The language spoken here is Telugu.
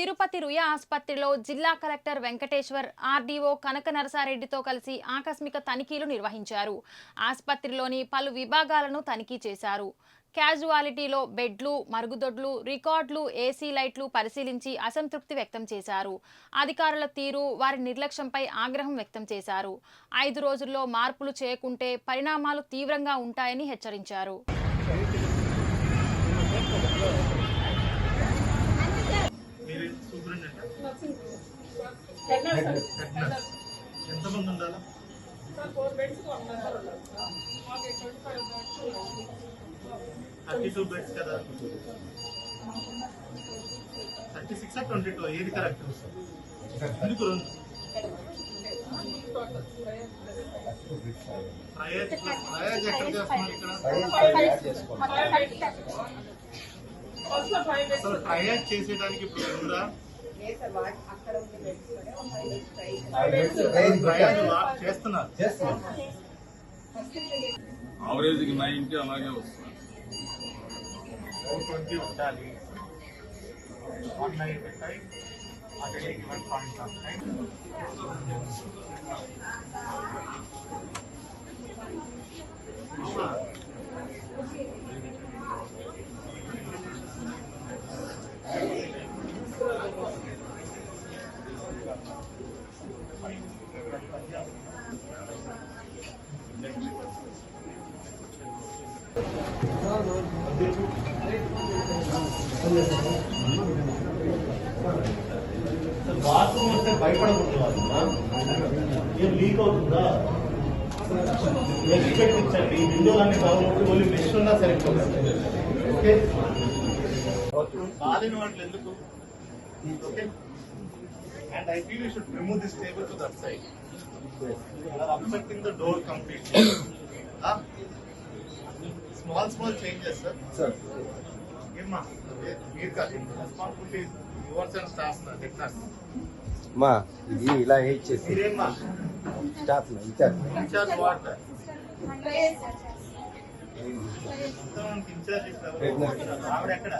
తిరుపతి రుయా ఆసుపత్రిలో జిల్లా కలెక్టర్ వెంకటేశ్వర్ ఆర్డీఓ కనక నరసారెడ్డితో కలిసి ఆకస్మిక తనిఖీలు నిర్వహించారు. ఆసుపత్రిలోని పలు విభాగాలను తనిఖీ చేశారు. క్యాజువాలిటీలో బెడ్లు మరుగుదొడ్లు రికార్డులు ఏసీ లైట్లు పరిశీలించి అసంతృప్తి వ్యక్తం చేశారు. అధికారుల తీరు వారి నిర్లక్ష్యంపై ఆగ్రహం వ్యక్తం చేశారు. ఐదు రోజుల్లో మార్పులు చేయకుంటే పరిణామాలు తీవ్రంగా ఉంటాయని హెచ్చరించారు. ఎంతమంది ఉండాలి? థర్టీ టూ బెడ్స్ కదా? థర్టీ సిక్స్ ట్వంటీ టూ ఏది కరెక్ట్ ఎందుకు రెండు? అసలు ట్రయల్ చేసేదానికి ఇప్పుడు ఆవరేజ్కి నైన్టీ అలాగే వస్తుంది. ట్వంటీ ఉండాలి. వన్ నైన్టీ ఫైవ్ అదే వన్ బాత్రూమ్ వస్తే భయపడకూడదు ఏం లీక్ అవుతుందా? ఎక్స్పెక్ట్ ఇచ్చండి విండోలన్నీ బాగుంటుంది ఓన్లీ మెష్ ఉన్నా సరిపోతుంది ఓకే బాధని వాటిలో ఎందుకు? Okay and I feel you should remove this table to that side obstructing the door completely small small changes sir sir ఏమ్మా మీరు కాదు రెస్పాన్సిబిలిటీ యువర్స్ అండ్ స్టాఫ్ టెక్నాస్ మా ఇది ఇలా ఇచ్చేసి స్టాఫ్ ఇచ్చారు ఇన్ఛార్జ్. వాట్ ఇన్ఛార్జ్ ఆవిడ ఎక్కడ?